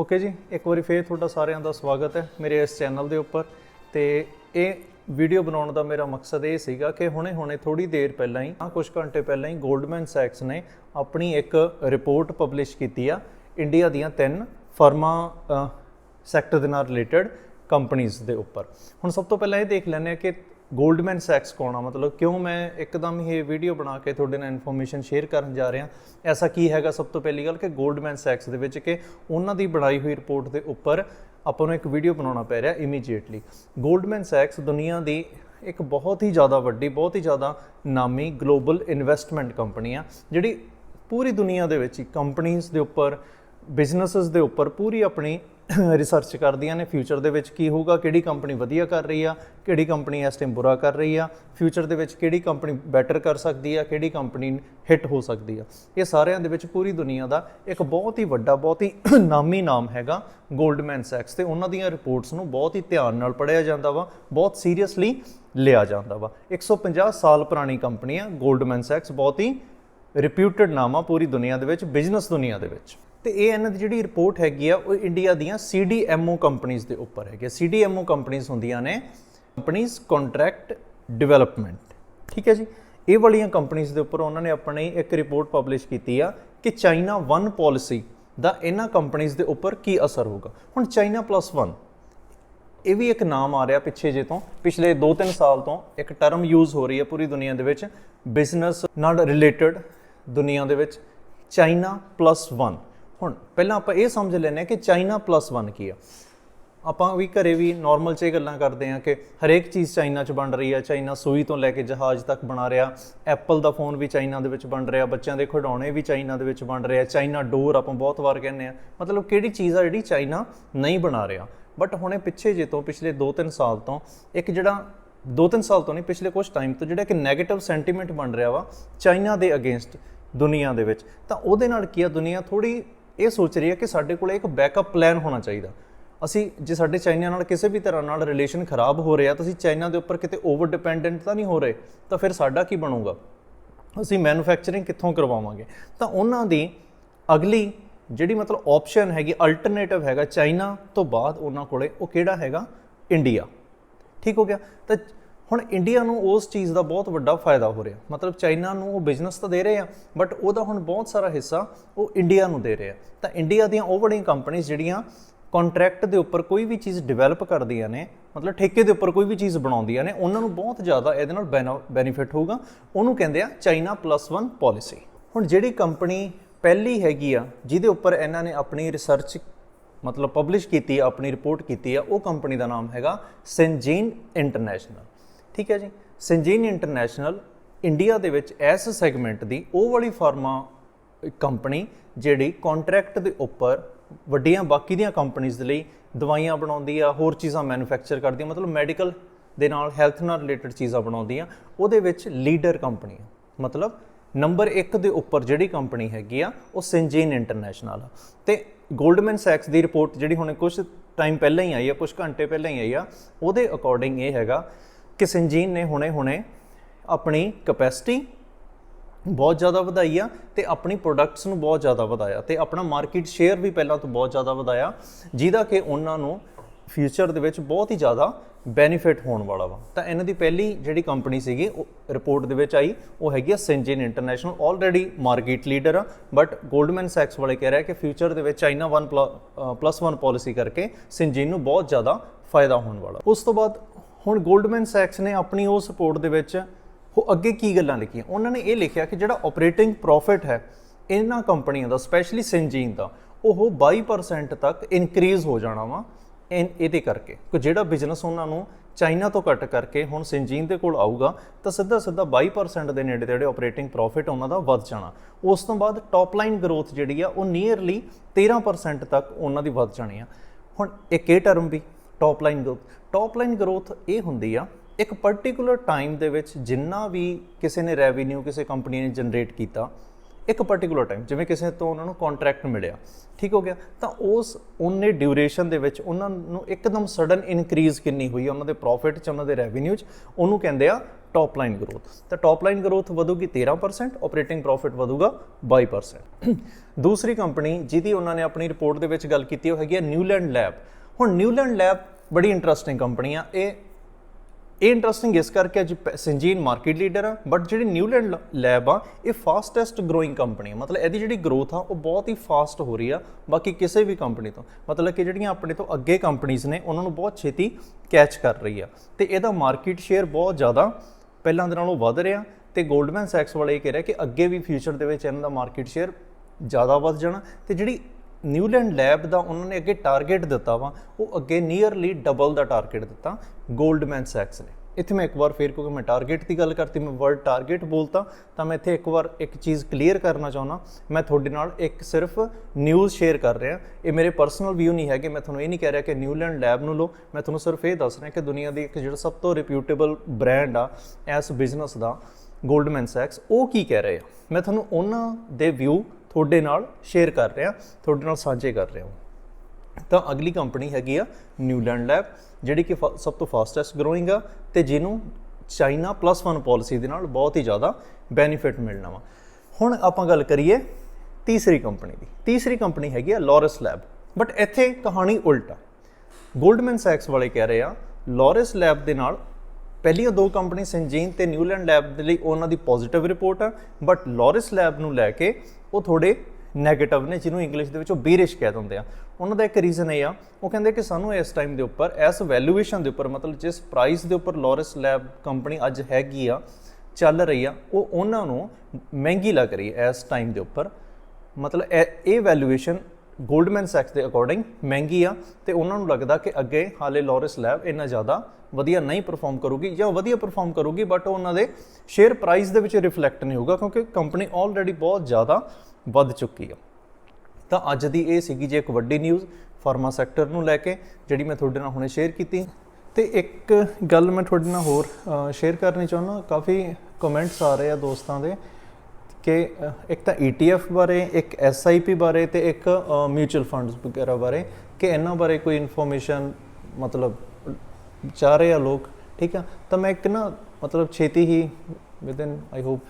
Okay ਜੀ, ਇੱਕ ਵਾਰੀ ਫੇਰ ਤੁਹਾਡਾ ਸਾਰਿਆਂ ਦਾ ਸਵਾਗਤ ਹੈ ਮੇਰੇ ਇਸ ਚੈਨਲ ਦੇ ਉੱਪਰ। ਤੇ ਇਹ ਵੀਡੀਓ ਬਣਾਉਣ ਦਾ ਮੇਰਾ ਮਕਸਦ ਇਹ ਸੀਗਾ ਕਿ ਹੁਣੇ-ਹੁਣੇ ਥੋੜੀ ਦੇਰ ਪਹਿਲਾਂ ਹੀ ਆ ਕੁਝ ਘੰਟੇ ਪਹਿਲਾਂ ਹੀ ਗੋਲਡਮੈਨ ਸੈਕਸ ਨੇ ਆਪਣੀ ਇੱਕ ਰਿਪੋਰਟ ਪਬਲਿਸ਼ ਕੀਤੀ ਆ ਇੰਡੀਆ ਦੀਆਂ ਤਿੰਨ ਫਾਰਮਾ ਸੈਕਟਰ ਦੇ ਨਾਲ ਰਿਲੇਟਡ ਕੰਪਨੀਆਂ ਦੇ ਉੱਪਰ। ਹੁਣ ਸਭ ਤੋਂ ਪਹਿਲਾਂ ਇਹ ਦੇਖ ਲੈਂਦੇ ਆ ਕਿ ਗੋਲਡਮੈਨ ਸੈਕਸ ਕੌਣ ਆ? ਮਤਲਬ ਕਿਉਂ ਮੈਂ ਇੱਕਦਮ ਹੀ ਇਹ ਵੀਡੀਓ ਬਣਾ ਕੇ ਤੁਹਾਡੇ ਨਾਲ ਇਨਫੋਰਮੇਸ਼ਨ ਸ਼ੇਅਰ ਕਰਨ ਜਾ ਰਿਹਾ? ਐਸਾ ਕੀ ਹੈਗਾ ਸਭ ਤੋਂ ਪਹਿਲੀ ਗੱਲ ਕਿ ਗੋਲਡਮੈਨ ਸੈਕਸ ਦੇ ਵਿੱਚ ਕਿ ਉਹਨਾਂ ਦੀ ਬਣਾਈ ਹੋਈ ਰਿਪੋਰਟ ਦੇ ਉੱਪਰ ਆਪਾਂ ਨੂੰ ਇੱਕ ਵੀਡੀਓ ਬਣਾਉਣਾ ਪੈ ਰਿਹਾ ਇਮੀਡੀਏਟਲੀ ਗੋਲਡਮੈਨ ਸੈਕਸ ਦੁਨੀਆ ਦੀ ਇੱਕ ਬਹੁਤ ਹੀ ਜ਼ਿਆਦਾ ਵੱਡੀ, ਬਹੁਤ ਹੀ ਜ਼ਿਆਦਾ ਨਾਮੀ ਗਲੋਬਲ ਇਨਵੈਸਟਮੈਂਟ ਕੰਪਨੀ ਆ, ਜਿਹੜੀ ਪੂਰੀ ਦੁਨੀਆ ਦੇ ਵਿੱਚ ਹੀ ਕੰਪਨੀਆਂ ਦੇ ਉੱਪਰ ਬਿਜ਼ਨੈਸਸ ਦੇ ਉੱਪਰ ਪੂਰੀ ਆਪਣੀ ਰਿਸਰਚ ਕਰਦੀਆਂ ਨੇ ਫਿਊਚਰ ਦੇ ਵਿੱਚ ਕੀ ਹੋਊਗਾ, ਕਿਹੜੀ ਕੰਪਨੀ ਵਧੀਆ ਕਰ ਰਹੀ ਆ, ਕਿਹੜੀ ਕੰਪਨੀ ਇਸ ਟਾਈਮ ਬੁਰਾ ਕਰ ਰਹੀ ਆ ਫਿਊਚਰ ਦੇ ਵਿੱਚ ਕਿਹੜੀ ਕੰਪਨੀ ਬੈਟਰ ਕਰ ਸਕਦੀ ਆ, ਕਿਹੜੀ ਕੰਪਨੀ ਹਿੱਟ ਹੋ ਸਕਦੀ ਆ। ਇਹ ਸਾਰਿਆਂ ਦੇ ਵਿੱਚ ਪੂਰੀ ਦੁਨੀਆ ਦਾ ਇੱਕ ਬਹੁਤ ਹੀ ਵੱਡਾ, ਬਹੁਤ ਹੀ ਨਾਮੀ ਨਾਮ ਹੈਗਾ 골ਡਮੈਨ ਸੈਕਸ ਤੇ ਉਹਨਾਂ ਦੀਆਂ ਰਿਪੋਰਟਸ ਨੂੰ ਬਹੁਤ ਹੀ ਧਿਆਨ ਨਾਲ ਪੜ੍ਹਿਆ ਜਾਂਦਾ ਵਾ, ਬਹੁਤ ਸੀਰੀਅਸਲੀ ਲਿਆ ਜਾਂਦਾ ਵਾ। 150 ਸਾਲ ਪੁਰਾਣੀ ਕੰਪਨੀ ਆ 골ਡਮੈਨ ਸੈਕਸ ਬਹੁਤ ਹੀ ਰਿਪਿਊਟਡ ਨਾਮ ਆ ਪੂਰੀ ਦੁਨੀਆ ਦੇ ਵਿੱਚ ਬਿਜ਼ਨਸ ਦੁਨੀਆ ਦੇ ਵਿੱਚ। ਤੇ ਇਹ ਇਹਨਾਂ ਦੀ ਜਿਹੜੀ ਰਿਪੋਰਟ ਹੈਗੀ ਆ, ਉਹ ਇੰਡੀਆ ਦੀਆਂ CDMO ਕੰਪਨੀਆਂ ਦੇ ਉੱਪਰ ਹੈਗੀ ਆ। CDMO ਕੰਪਨੀਆਂ ਹੁੰਦੀਆਂ ਨੇ ਕੰਪਨੀਆਂ ਕੰਟਰੈਕਟ ਡਿਵੈਲਪਮੈਂਟ। ਠੀਕ ਹੈ ਜੀ? ਇਹ ਵਾਲੀਆਂ ਕੰਪਨੀਆਂ ਦੇ ਉੱਪਰ ਉਹਨਾਂ ਨੇ ਆਪਣੀ ਇੱਕ ਰਿਪੋਰਟ ਪਬਲਿਸ਼ ਕੀਤੀ ਆ ਕਿ ਚਾਈਨਾ 1 ਪਾਲਿਸੀ ਦਾ ਇਹਨਾਂ ਕੰਪਨੀਆਂ ਦੇ ਉੱਪਰ ਕੀ ਅਸਰ ਹੋਊਗਾ। ਹੁਣ ਚਾਈਨਾ ਪਲੱਸ 1 ਇਹ ਵੀ ਇੱਕ ਨਾਮ ਆ ਰਿਹਾ ਪਿੱਛੇ ਜੇ ਤੋਂ। ਪਿਛਲੇ 2-3 ਸਾਲ ਤੋਂ ਇੱਕ ਟਰਮ ਯੂਜ਼ ਹੋ ਰਹੀ ਹੈ ਪੂਰੀ ਦੁਨੀਆ ਦੇ ਵਿੱਚ, ਬਿਜ਼ਨਸ ਨਾਲ ਰਿਲੇਟਡ ਦੁਨੀਆ ਦੇ ਵਿੱਚ। ਚਾਈਨਾ ਪਲੱਸ 1 ਹੁਣ, ਪਹਿਲਾਂ ਆਪਾਂ ਇਹ ਸਮਝ ਲੈਨੇ ਕਿ ਚਾਈਨਾ ਪਲੱਸ 1 ਕੀ ਆ। ਆਪਾਂ ਵੀ ਘਰੇ ਵੀ ਨਾਰਮਲ 'ਚ ਇਹ ਗੱਲਾਂ ਕਰਦੇ ਆ ਕਿ ਹਰੇਕ ਚੀਜ਼ ਚਾਈਨਾ 'ਚ ਬਣ ਰਹੀ ਆ। ਚਾਈਨਾ ਸੂਈ ਤੋਂ ਲੈ ਕੇ ਜਹਾਜ਼ ਤੱਕ ਬਣਾ ਰਿਹਾ। ਐਪਲ ਦਾ ਫੋਨ ਵੀ ਚਾਈਨਾ ਦੇ ਵਿੱਚ ਬਣ ਰਿਹਾ। ਬੱਚਿਆਂ ਦੇ ਖਿਡੌਣੇ ਵੀ ਚਾਈਨਾ ਦੇ ਵਿੱਚ ਬਣ ਰਿਹਾ। ਚਾਈਨਾ ਡੋਰ ਆਪਾਂ ਬਹੁਤ ਵਾਰ ਕਹਿੰਦੇ ਆ ਮਤਲਬ ਕਿਹੜੀ ਚੀਜ਼ ਆ ਜਿਹੜੀ ਚਾਈਨਾ ਨਹੀਂ ਬਣਾ ਰਿਹਾ। ਬਟ ਹੁਣੇ ਪਿੱਛੇ ਜੇ ਤੋਂ ਪਿਛਲੇ 2-3 ਸਾਲ ਤੋਂ ਇੱਕ ਜਿਹੜਾ 2-3 ਸਾਲ ਤੋਂ ਨਹੀਂ, ਪਿਛਲੇ ਕੁਝ ਟਾਈਮ ਤੋਂ ਜਿਹੜਾ ਕਿ 네ਗੇਟਿਵ ਸੈਂਟੀਮੈਂਟ ਬਣ ਰਿਹਾ ਵਾ ਚਾਈਨਾ ਦੇ ਅਗੇਂਸਟ ਦੁਨੀਆ ਦੇ ਵਿੱਚ। ਤਾਂ ਉਹਦੇ ਨਾਲ ਕੀ ਆ? ਦੁਨੀਆ ਥੋੜੀ ਇਹ ਸੋਚ ਰਹੀ ਹੈ ਕਿ ਸਾਡੇ ਕੋਲ ਇੱਕ ਬੈਕਅਪ ਪਲਾਨ ਹੋਣਾ ਚਾਹੀਦਾ। ਅਸੀਂ ਜੇ ਸਾਡੇ ਚਾਈਨਾ ਨਾਲ ਕਿਸੇ ਵੀ ਤਰ੍ਹਾਂ ਨਾਲ ਰਿਲੇਸ਼ਨ ਖਰਾਬ ਹੋ ਰਿਹਾ, ਤਾਂ ਅਸੀਂ ਚਾਈਨਾ ਦੇ ਉੱਪਰ ਕਿਤੇ ਓਵਰ ਡਿਪੈਂਡੈਂਟ ਤਾਂ ਨਹੀਂ ਹੋ ਰਹੇ, ਤਾਂ ਫਿਰ ਸਾਡਾ ਕੀ ਬਣੂਗਾ? ਅਸੀਂ ਮੈਨੂਫੈਕਚਰਿੰਗ ਕਿੱਥੋਂ ਕਰਵਾਵਾਂਗੇ? ਤਾਂ ਉਹਨਾਂ ਦੀ ਅਗਲੀ ਜਿਹੜੀ ਮਤਲਬ ਆਪਸ਼ਨ ਹੈਗੀ ਅਲਟਰਨੇਟਿਵ ਹੈਗਾ ਚਾਈਨਾ ਤੋਂ ਬਾਅਦ ਉਹਨਾਂ ਕੋਲੇ ਉਹ ਕਿਹੜਾ ਹੈਗਾ? ਇੰਡੀਆ ਠੀਕ ਹੋ ਗਿਆ? ਤਾਂ ਹੁਣ ਇੰਡੀਆ ਨੂੰ ਉਸ ਚੀਜ਼ ਦਾ ਬਹੁਤ ਵੱਡਾ ਫਾਇਦਾ ਹੋ ਰਿਹਾ। ਮਤਲਬ ਚਾਈਨਾ ਨੂੰ ਉਹ ਬਿਜ਼ਨਸ ਤਾਂ ਦੇ ਰਹੇ ਆ ਬਟ ਉਹਦਾ ਹੁਣ ਬਹੁਤ ਸਾਰਾ ਹਿੱਸਾ ਉਹ ਇੰਡੀਆ ਨੂੰ ਦੇ ਰਹੇ ਆ। ਤਾਂ ਇੰਡੀਆ ਦੀਆਂ ਉਹ ਬੜੀਆਂ ਕੰਪਨੀਆਂ ਜਿਹੜੀਆਂ ਕੰਟਰੈਕਟ ਦੇ ਉੱਪਰ ਕੋਈ ਵੀ ਚੀਜ਼ ਡਿਵੈਲਪ ਕਰਦੀਆਂ ਨੇ, ਮਤਲਬ ਠੇਕੇ ਦੇ ਉੱਪਰ ਕੋਈ ਵੀ ਚੀਜ਼ ਬਣਾਉਂਦੀਆਂ ਨੇ, ਉਹਨਾਂ ਨੂੰ ਬਹੁਤ ਜ਼ਿਆਦਾ ਇਹਦੇ ਨਾਲ ਬੈਨੀਫਿਟ ਹੋਊਗਾ। ਉਹਨੂੰ ਕਹਿੰਦੇ ਆ ਚਾਈਨਾ ਪਲੱਸ 1 ਪਾਲਿਸੀ ਹੁਣ ਜਿਹੜੀ ਕੰਪਨੀ ਪਹਿਲੀ ਹੈਗੀ ਆ, ਜਿਹਦੇ ਉੱਪਰ ਇਹਨਾਂ ਨੇ ਆਪਣੀ ਰਿਸਰਚ ਮਤਲਬ ਪਬਲਿਸ਼ ਕੀਤੀ ਆ, ਆਪਣੀ ਰਿਪੋਰਟ ਕੀਤੀ ਆ, ਉਹ ਕੰਪਨੀ ਦਾ ਨਾਮ ਹੈਗਾ ਸਿੰਜੀਨ ਇੰਟਰਨੈਸ਼ਨਲ ਠੀਕ ਹੈ ਜੀ। ਸਿੰਜੀਨ ਇੰਟਰਨੈਸ਼ਨਲ ਇੰਡੀਆ ਦੇ ਵਿੱਚ ਇਸ ਸੈਗਮੈਂਟ ਦੀ ਉਹ ਵਾਲੀ ਫਾਰਮਾ ਕੰਪਨੀ ਜਿਹੜੀ ਕੰਟਰੈਕਟ ਦੇ ਉੱਪਰ ਵੱਡੀਆਂ ਬਾਕੀ ਦੀਆਂ ਕੰਪਨੀਆਂ ਦੇ ਲਈ ਦਵਾਈਆਂ ਬਣਾਉਂਦੀ ਆ, ਹੋਰ ਚੀਜ਼ਾਂ ਮੈਨੂਫੈਕਚਰ ਕਰਦੀ ਆ, ਮਤਲਬ ਮੈਡੀਕਲ ਦੇ ਨਾਲ ਹੈਲਥ ਨਾਲ ਰਿਲੇਟਡ ਚੀਜ਼ਾਂ ਬਣਾਉਂਦੀ ਆ, ਉਹਦੇ ਵਿੱਚ ਲੀਡਰ ਕੰਪਨੀ ਆ। ਮਤਲਬ ਨੰਬਰ 1 ਦੇ ਉੱਪਰ ਜਿਹੜੀ ਕੰਪਨੀ ਹੈਗੀ ਆ, ਉਹ ਸਿੰਜੀਨ ਇੰਟਰਨੈਸ਼ਨਲ ਆ। ਤੇ 골ਡਮੈਨ ਸੈਕਸ ਦੀ ਰਿਪੋਰਟ ਜਿਹੜੀ ਹੁਣੇ ਕੁਝ ਟਾਈਮ ਪਹਿਲਾਂ ਹੀ ਆਈ ਆ ਕੁਝ ਘੰਟੇ ਪਹਿਲਾਂ ਹੀ ਆਈ ਆ, ਉਹਦੇ ਅਕੋਰਡਿੰਗ ਇਹ ਹੈਗਾ ਕਿ ਸਿੰਜੀਨ ਨੇ ਹੁਣੇ-ਹੁਣੇ ਆਪਣੀ ਕਪੈਸਿਟੀ ਬਹੁਤ ਜ਼ਿਆਦਾ ਵਧਾਈ ਆ ਤੇ ਆਪਣੀ ਪ੍ਰੋਡਕਟਸ ਨੂੰ ਬਹੁਤ ਜ਼ਿਆਦਾ ਵਧਾਇਆ ਤੇ ਆਪਣਾ ਮਾਰਕੀਟ ਸ਼ੇਅਰ ਵੀ ਪਹਿਲਾਂ ਤੋਂ ਬਹੁਤ ਜ਼ਿਆਦਾ ਵਧਾਇਆ, ਜਿਹਦਾ ਕਿ ਉਹਨਾਂ ਨੂੰ ਫਿਊਚਰ ਦੇ ਵਿੱਚ ਬਹੁਤ ਹੀ ਜ਼ਿਆਦਾ ਬੈਨੀਫਿਟ ਹੋਣ ਵਾਲਾ ਵਾ। ਤਾਂ ਇਹਨਾਂ ਦੀ ਪਹਿਲੀ ਜਿਹੜੀ ਕੰਪਨੀ ਸੀਗੀ, ਉਹ ਰਿਪੋਰਟ ਦੇ ਵਿੱਚ ਆਈ, ਉਹ ਹੈਗੀ ਆ Syngene international already market leader ਆ ਬਟ 골ਡਮੈਨ ਸੈਕਸ ਵਾਲੇ ਕਹਿ ਰਿਹਾ ਕਿ ਫਿਊਚਰ ਦੇ ਵਿੱਚ ਚਾਈਨਾ 1 ਪਲੱਸ 1 ਪਾਲਿਸੀ ਕਰਕੇ ਸਿੰਜਿਨ ਨੂੰ ਬਹੁਤ ਜ਼ਿਆਦਾ ਫਾਇਦਾ ਹੋਣ ਵਾਲਾ। ਉਸ ਤੋਂ ਬਾਅਦ ਹੁਣ ਗੋਲਡਮੈਨ ਸੈਕਸ ਨੇ ਆਪਣੀ ਉਹ ਸਪੋਰਟ ਦੇ ਵਿੱਚ ਉਹ ਅੱਗੇ ਕੀ ਗੱਲਾਂ ਲਿਖੀਆਂ? ਉਹਨਾਂ ਨੇ ਇਹ ਲਿਖਿਆ ਕਿ ਜਿਹੜਾ ਆਪਰੇਟਿੰਗ ਪ੍ਰੋਫਿਟ ਹੈ, ਇਹਨਾਂ ਕੰਪਨੀਆਂ ਦਾ ਸਪੈਸ਼ਲੀ ਸਿੰਜੀਨ ਦਾ, ਉਹ 22% ਤੱਕ ਇਨਕਰੀਜ਼ ਹੋ ਜਾਣਾ ਵਾ ਇਹਦੇ ਕਰਕੇ। ਕਿ ਜਿਹੜਾ ਬਿਜ਼ਨਸ ਉਹਨਾਂ ਨੂੰ ਚਾਈਨਾ ਤੋਂ ਕੱਟ ਕਰਕੇ ਹੁਣ ਸਿੰਜੀਨ ਦੇ ਕੋਲ ਆਊਗਾ, ਤਾਂ ਸਿੱਧਾ ਸਿੱਧਾ 22% ਦੇ ਨੇੜੇ ਤੇੜੇ ਆਪਰੇਟਿੰਗ ਪ੍ਰੋਫਿਟ ਉਹਨਾਂ ਦਾ ਵੱਧ ਜਾਣਾ। ਉਸ ਤੋਂ ਬਾਅਦ ਟੌਪ ਲਾਈਨ ਗਰੋਥ ਜਿਹੜੀ ਆ, ਉਹ ਨੀਅਰਲੀ 13% ਤੱਕ ਉਹਨਾਂ ਦੀ ਵੱਧ ਜਾਣੀ ਆ। ਹੁਣ ਇੱਕ ਇਹ ਟਰਮ ਵੀ top line growth top line growth ਇਹ ਹੁੰਦੀ ਆ, ਇੱਕ ਪਾਰਟਿਕੂਲਰ ਟਾਈਮ ਦੇ ਵਿੱਚ ਜਿੰਨਾ ਵੀ ਕਿਸੇ ਨੇ ਰੈਵਨਿਊ ਕਿਸੇ ਕੰਪਨੀ ਨੇ ਜਨਰੇਟ ਕੀਤਾ, ਇੱਕ ਪਾਰਟਿਕੂਲਰ ਟਾਈਮ ਜਿਵੇਂ ਕਿਸੇ ਤੋਂ ਉਹਨਾਂ ਨੂੰ ਕੰਟਰੈਕਟ ਮਿਲਿਆ, ਠੀਕ ਹੋ ਗਿਆ? ਤਾਂ ਉਸ ਉਹਨੇ ਡਿਊਰੇਸ਼ਨ ਦੇ ਵਿੱਚ ਉਹਨਾਂ ਨੂੰ ਇੱਕਦਮ ਸਡਨ ਇਨਕਰੀਜ਼ ਕਿੰਨੀ ਹੋਈ ਉਹਨਾਂ ਦੇ ਪ੍ਰੋਫਿਟ ਚ, ਉਹਨਾਂ ਦੇ ਰੈਵਨਿਊ ਚ, ਉਹਨੂੰ ਕਹਿੰਦੇ ਆ ਟਾਪ ਲਾਈਨ ਗਰੋਥ ਤਾਂ ਟਾਪ ਲਾਈਨ ਗਰੋਥ ਵਧੂਗੀ 13% ਆਪਰੇਟਿੰਗ ਪ੍ਰੋਫਿਟ ਵਧੂਗਾ 22% ਦੂਸਰੀ ਕੰਪਨੀ ਜਿਹਦੀ ਉਹਨਾਂ ਨੇ ਆਪਣੀ ਰਿਪੋਰਟ ਦੇ ਵਿੱਚ ਗੱਲ ਕੀਤੀ, ਉਹ ਹੈਗੀ ਆ ਨਿਊਲੈਂਡ ਲੈਬ ਹੁਣ ਨਿਊਲੈਂਡ ਲੈਬ ਬੜੀ ਇੰਟਰਸਟਿੰਗ ਕੰਪਨੀ ਆ। ਇਹ ਇਹ ਇੰਟਰਸਟਿੰਗ ਇਸ ਕਰਕੇ ਅੱਜ ਪ- ਸਿੰਜੀਨ ਮਾਰਕੀਟ ਲੀਡਰ ਆ ਬਟ ਜਿਹੜੀ ਨਿਊਲੈਂਡ ਲੈਬ ਆ, ਇਹ ਫਾਸਟੈਸਟ ਗਰੋਇੰਗ ਕੰਪਨੀ ਆ। ਮਤਲਬ ਇਹਦੀ ਜਿਹੜੀ ਗਰੋਥ ਆ, ਉਹ ਬਹੁਤ ਹੀ ਫਾਸਟ ਹੋ ਰਹੀ ਆ, ਬਾਕੀ ਕਿਸੇ ਵੀ ਕੰਪਨੀ ਤੋਂ। ਮਤਲਬ ਕਿ ਜਿਹੜੀਆਂ ਆਪਣੇ ਤੋਂ ਅੱਗੇ ਕੰਪਨੀਆਂ ਨੇ, ਉਹਨਾਂ ਨੂੰ ਬਹੁਤ ਛੇਤੀ ਕੈਚ ਕਰ ਰਹੀ ਆ। ਤੇ ਇਹਦਾ ਮਾਰਕੀਟ ਸ਼ੇਅਰ ਬਹੁਤ ਜ਼ਿਆਦਾ ਪਹਿਲਾਂ ਦੇ ਨਾਲੋਂ ਵੱਧ ਰਿਹਾ, ਤੇ 골ਡਮੈਨ ਸੈਕਸ ਵਾਲੇ ਇਹ ਕਹਿ ਰਿਹਾ ਕਿ ਅੱਗੇ ਵੀ ਫਿਊਚਰ ਦੇ ਵਿੱਚ ਇਹਨਾਂ ਦਾ ਮਾਰਕੀਟ ਸ਼ੇਅਰ ਜ਼ਿਆਦਾ ਵੱਧ ਜਾਣਾ। ਤੇ ਜਿਹੜੀ ਨਿਊਲੈਂਡ ਲੈਬ ਦਾ ਉਹਨਾਂ ਨੇ ਅੱਗੇ ਟਾਰਗੇਟ ਦਿੱਤਾ ਵਾ, ਉਹ ਅੱਗੇ ਨੀਅਰਲੀ ਡਬਲ ਦਾ ਟਾਰਗੇਟ ਦਿੱਤਾ 골ਡਮੈਨ ਸੈਕਸ ਨੇ। ਇੱਥੇ ਮੈਂ ਇੱਕ ਵਾਰ ਫੇਰ ਕਿਉਂਕਿ ਮੈਂ ਟਾਰਗੇਟ ਦੀ ਗੱਲ ਕਰਤੀ, ਮੈਂ ਵਰਡ ਟਾਰਗੇਟ ਬੋਲਤਾ, ਤਾਂ ਮੈਂ ਇੱਥੇ ਇੱਕ ਵਾਰ ਇੱਕ ਚੀਜ਼ ਕਲੀਅਰ ਕਰਨਾ ਚਾਹੁੰਦਾ। ਮੈਂ ਤੁਹਾਡੇ ਨਾਲ ਇੱਕ ਸਿਰਫ ਨਿਊਜ਼ ਸ਼ੇਅਰ ਕਰ ਰਿਹਾ। ਇਹ ਮੇਰੇ ਪਰਸਨਲ ਵਿਊ ਨਹੀਂ ਹੈਗੇ, ਮੈਂ ਤੁਹਾਨੂੰ ਇਹ ਨਹੀਂ ਕਹਿ ਰਿਹਾ ਕਿ ਨਿਊਲੈਂਡ ਲੈਬ ਨੂੰ ਲਓ। ਮੈਂ ਤੁਹਾਨੂੰ ਸਿਰਫ ਇਹ ਦੱਸ ਰਿਹਾ ਕਿ ਦੁਨੀਆ ਦੀ ਇੱਕ ਜਿਹੜਾ ਸਭ ਤੋਂ ਰਿਪਿਊਟੇਬਲ ਬ੍ਰਾਂਡ ਆ ਐਸ ਬਿਜ਼ਨਸ ਦਾ 골ਡਮੈਨ ਸੈਕਸ ਉਹ ਕੀ ਕਹਿ ਰਹੇ ਆ? ਮੈਂ ਤੁਹਾਨੂੰ ਉਹਨਾਂ ਦੇ ਵਿਊ ਤੁਹਾਡੇ ਨਾਲ ਸ਼ੇਅਰ ਕਰ ਰਿਹਾ, ਤੁਹਾਡੇ ਨਾਲ ਸਾਂਝੇ ਕਰ ਰਿਹਾ ਤਾਂ ਅਗਲੀ ਕੰਪਨੀ ਹੈਗੀ ਆ ਨਿਊਲੈਂਡ ਲੈਬ ਜਿਹੜੀ ਕਿ ਫ- ਸਭ ਤੋਂ ਫਾਸਟੈਸਟ ਗਰੋਇੰਗ ਆ ਤੇ ਜਿਹਨੂੰ ਚਾਈਨਾ ਪਲੱਸ 1 ਪਾਲਿਸੀ ਦੇ ਨਾਲ ਬਹੁਤ ਹੀ ਜ਼ਿਆਦਾ ਬੈਨੀਫਿਟ ਮਿਲਣਾ ਵਾ। ਹੁਣ ਆਪਾਂ ਗੱਲ ਕਰੀਏ ਤੀਸਰੀ ਕੰਪਨੀ ਦੀ। ਤੀਸਰੀ ਕੰਪਨੀ ਹੈਗੀ ਆ ਲੋਰਸ ਲੈਬ ਬਟ ਇੱਥੇ ਕਹਾਣੀ ਉਲਟਾ 골ਡਮੈਨ ਸੈਕਸ ਵਾਲੇ ਕਹਿ ਰਹੇ ਆ ਲੋਰਸ ਲੈਬ ਦੇ ਨਾਲ ਪਹਿਲੀਆਂ ਦੋ ਕੰਪਨੀ ਸਿੰਜੀਨ ਤੇ ਨਿਊਲੈਂਡ ਲੈਬ ਦੇ ਲਈ ਉਹਨਾਂ ਦੀ ਪੋਜ਼ਿਟਿਵ ਰਿਪੋਰਟ ਆ ਬਟ ਲੋਰਿਸ ਲੈਬ ਨੂੰ ਲੈ ਕੇ ਉਹ ਥੋੜੇ 네ਗੇਟਿਵ ਨੇ, ਜਿਹਨੂੰ ਇੰਗਲਿਸ਼ ਦੇ ਵਿੱਚ ਉਹ ਬੀਰਿਸ਼ ਕਹਿ ਦਿੰਦੇ ਆ। ਉਹਨਾਂ ਦਾ ਇੱਕ ਰੀਜ਼ਨ ਇਹ ਆ, ਉਹ ਕਹਿੰਦੇ ਕਿ ਸਾਨੂੰ ਇਸ ਟਾਈਮ ਦੇ ਉੱਪਰ, ਇਸ ਵੈਲਿਊਏਸ਼ਨ ਦੇ ਉੱਪਰ, ਮਤਲਬ ਜਿਸ ਪ੍ਰਾਈਸ ਦੇ ਉੱਪਰ ਲੋਰਸ ਲੈਬ ਕੰਪਨੀ ਅੱਜ ਹੈਗੀ ਆ, ਚੱਲ ਰਹੀ ਆ, ਉਹ ਉਹਨਾਂ ਨੂੰ ਮਹਿੰਗੀ ਲੱਗ ਰਹੀ ਹੈ ਇਸ ਟਾਈਮ ਦੇ ਉੱਪਰ। ਮਤਲਬ ਇਹ- ਇਹ ਵੈਲਿਊਏਸ਼ਨ ਗੋਲਡਮੈਨ ਸੈਕਸ ਦੇ ਅਕੋਰਡਿੰਗ ਮਹਿੰਗੀ ਆ ਤੇ ਉਹਨਾਂ ਨੂੰ ਲੱਗਦਾ ਕਿ ਅੱਗੇ ਹਾਲੇ ਲੋਰਿਸ ਲੈਬ ਇੰਨਾ ਜ਼ਿਆਦਾ ਵਧੀਆ ਨਹੀਂ ਪਰਫਾਰਮ ਕਰੂਗੀ ਜਾਂ ਵਧੀਆ ਪਰਫਾਰਮ ਕਰੂਗੀ ਬਟ ਉਹਨਾਂ ਦੇ ਸ਼ੇਅਰ ਪ੍ਰਾਈਸ ਦੇ ਵਿੱਚ ਰਿਫਲੈਕਟ ਨਹੀਂ ਹੋਊਗਾ ਕਿਉਂਕਿ ਕੰਪਨੀ ਆਲਰੇਡੀ ਬਹੁਤ ਜ਼ਿਆਦਾ ਵੱਧ ਚੁੱਕੀ ਆ। ਤਾਂ ਅੱਜ ਦੀ ਇਹ ਸੀਗੀ ਜੇ ਇੱਕ ਵੱਡੀ ਨਿਊਜ਼ ਫਾਰਮਾ ਸੈਕਟਰ ਨੂੰ ਲੈ ਕੇ, ਜਿਹੜੀ ਮੈਂ ਤੁਹਾਡੇ ਨਾਲ ਹੁਣੇ ਸ਼ੇਅਰ ਕੀਤੀ। ਤੇ ਇੱਕ ਗੱਲ ਮੈਂ ਤੁਹਾਡੇ ਨਾਲ ਹੋਰ ਸ਼ੇਅਰ ਕਰਨੀ ਚਾਹੁੰਦਾ, ਕਾਫੀ ਕਮੈਂਟਸ ਆ ਰਹੇ ਆ ਦੋਸਤਾਂ ਦੇ। ਕਿ ਇੱਕ ਤਾਂ ETF ਬਾਰੇ, ਇੱਕ SIP ਬਾਰੇ ਤੇ ਇੱਕ ਮਿਊਚੁਅਲ ਫੰਡਸ ਵਗੈਰਾ ਬਾਰੇ, ਕਿ ਇਹਨਾਂ ਬਾਰੇ ਕੋਈ ਇਨਫੋਰਮੇਸ਼ਨ ਮਤਲਬ ਚਾਹ ਰਹੇ ਆ ਲੋਕ, ਠੀਕ ਆ? ਤਾਂ ਮੈਂ ਇੱਕ ਨਾ, ਮਤਲਬ ਛੇਤੀ ਹੀ ਵਿਦਨ ਆਈ ਹੋਪ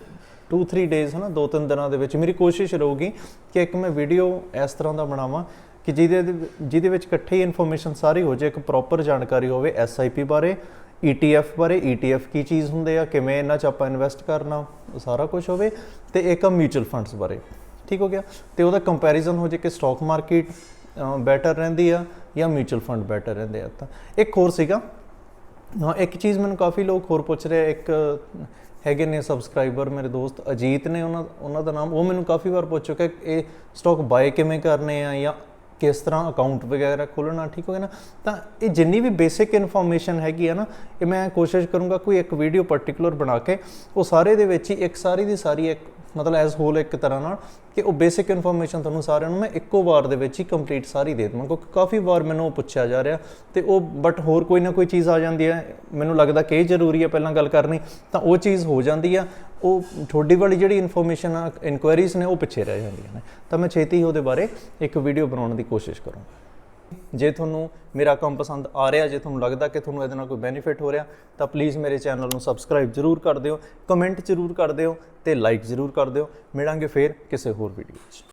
2-3 ਡੇਜ਼ ਹਨਾ, ਦੋ, ਤਿੰਨ ਦਿਨਾਂ ਦੇ ਵਿੱਚ ਮੇਰੀ ਕੋਸ਼ਿਸ਼ ਰਹੂਗੀ ਕਿ ਇੱਕ ਮੈਂ ਵੀਡੀਓ ਇਸ ਤਰ੍ਹਾਂ ਦਾ ਬਣਾਵਾਂ ਕਿ ਜਿਹਦੇ ਜਿਹਦੇ ਵਿੱਚ ਇਕੱਠੇ ਹੀ ਇਨਫੋਰਮੇਸ਼ਨ ਸਾਰੀ ਹੋ ਜਾਏ, ਇੱਕ ਪ੍ਰੋਪਰ ਜਾਣਕਾਰੀ ਹੋਵੇ SIP ਬਾਰੇ ETF ਬਾਰੇ ETF ਕੀ ਚੀਜ਼ ਹੁੰਦੇ ਆ ਕਿਵੇਂ ਇਹਨਾਂ 'ਚ ਆਪਾਂ ਇਨਵੈਸਟ ਕਰਨਾ ਸਾਰਾ ਕੁਝ ਹੋਵੇ ਤੇ ਇੱਕ ਮਿਊਚੁਅਲ ਫੰਡਸ ਬਾਰੇ ਠੀਕ ਹੋ ਗਿਆ? ਤੇ ਉਹਦਾ ਕੰਪੈਰੀਜ਼ਨ ਹੋ ਜੇ ਕਿ ਸਟਾਕ ਮਾਰਕੀਟ ਬੈਟਰ ਰਹਿੰਦੀ ਆ ਜਾਂ ਮਿਊਚੁਅਲ ਫੰਡ ਬੈਟਰ ਰਹਿੰਦੇ ਆ। ਤਾਂ ਇੱਕ ਹੋਰ ਸੀਗਾ ਹਾਂ ਇੱਕ ਚੀਜ਼ ਮੈਨੂੰ ਕਾਫੀ ਲੋਕ ਹੋਰ ਪੁੱਛ ਰਹੇ ਆ, ਇੱਕ ਹੈਗੇ ਨੇ ਸਬਸਕ੍ਰਾਈਬਰ ਮੇਰੇ ਦੋਸਤ ਅਜੀਤ ਨੇ ਉਹਨਾਂ ਉਹਨਾਂ ਦਾ ਨਾਮ ਉਹ ਮੈਨੂੰ ਕਾਫੀ ਵਾਰ ਪੁੱਛ ਚੁੱਕਾ ਇਹ ਸਟਾਕ ਬਾਏ ਕਿਵੇਂ ਕਰਨੇ ਆ ਜਾਂ ਕਿਸ ਤਰ੍ਹਾਂ ਅਕਾਊਂਟ ਵਗੈਰਾ ਖੋਲਣਾ ਠੀਕ ਹੋ ਗਿਆ ਨਾ, ਤਾਂ ਇਹ ਜਿੰਨੀ ਵੀ ਬੇਸਿਕ ਇਨਫੋਰਮੇਸ਼ਨ ਹੈਗੀ ਆ ਨਾ, ਇਹ ਮੈਂ ਕੋਸ਼ਿਸ਼ ਕਰੂੰਗਾ ਕੋਈ ਇੱਕ ਵੀਡੀਓ ਪਾਰਟਿਕੂਲਰ ਬਣਾ ਕੇ, ਉਹ ਸਾਰੇ ਦੇ ਵਿੱਚ ਹੀ, ਇੱਕ ਸਾਰੀ ਦੀ ਸਾਰੀ ਇੱਕ ਮਤਲਬ ਐਸ ਹੋਲ ਇੱਕ ਤਰ੍ਹਾਂ ਨਾਲ ਕਿ ਉਹ ਬੇਸਿਕ ਇਨਫੋਰਮੇਸ਼ਨ ਤੁਹਾਨੂੰ ਸਾਰਿਆਂ ਨੂੰ ਮੈਂ ਇੱਕੋ ਵਾਰ ਦੇ ਵਿੱਚ ਹੀ ਕੰਪਲੀਟ ਸਾਰੀ ਦੇ ਦੇਵਾਂ, ਕਿਉਂਕਿ ਕਾਫੀ ਵਾਰ ਮੈਨੂੰ ਉਹ ਪੁੱਛਿਆ ਜਾ ਰਿਹਾ ਤੇ ਉਹ ਬਟ ਹੋਰ ਕੋਈ ਨਾ ਕੋਈ ਚੀਜ਼ ਆ ਜਾਂਦੀ ਹੈ, ਮੈਨੂੰ ਲੱਗਦਾ ਕਿ ਇਹ ਜ਼ਰੂਰੀ ਹੈ ਪਹਿਲਾਂ ਗੱਲ ਕਰਨੀ, ਤਾਂ ਉਹ ਚੀਜ਼ ਹੋ ਜਾਂਦੀ ਆ ਉਹ ਤੁਹਾਡੀ ਵਾਲੀ ਜਿਹੜੀ ਇਨਫੋਰਮੇਸ਼ਨ ਆ ਇਨਕੁਆਇਰੀਜ਼ ਨੇ ਉਹ ਪਿੱਛੇ ਰਹਿ ਜਾਂਦੀਆਂ ਨੇ। ਤਾਂ ਮੈਂ ਛੇਤੀ ਹੀ ਉਹਦੇ ਬਾਰੇ ਇੱਕ ਵੀਡੀਓ ਬਣਾਉਣ ਦੀ ਕੋਸ਼ਿਸ਼ ਕਰੂੰਗਾ। ਜੇ ਤੁਹਾਨੂੰ ਮੇਰਾ ਕੰਮ ਪਸੰਦ ਆ ਰਿਹਾ, ਜੇ ਤੁਹਾਨੂੰ ਲੱਗਦਾ ਕਿ ਤੁਹਾਨੂੰ ਇਹਦੇ ਨਾਲ ਕੋਈ ਬੈਨੀਫਿਟ ਹੋ ਰਿਹਾ, ਤਾਂ ਪਲੀਜ਼ ਮੇਰੇ ਚੈਨਲ ਨੂੰ ਸਬਸਕ੍ਰਾਈਬ ਜ਼ਰੂਰ ਕਰ ਦਿਓ ਕਮੈਂਟ ਜ਼ਰੂਰ ਕਰ ਦਿਓ ਤੇ ਲਾਈਕ ਜ਼ਰੂਰ ਕਰ ਦਿਓ। ਮਿਲਾਂਗੇ ਫੇਰ ਕਿਸੇ ਹੋਰ ਵੀਡੀਓ 'ਚ।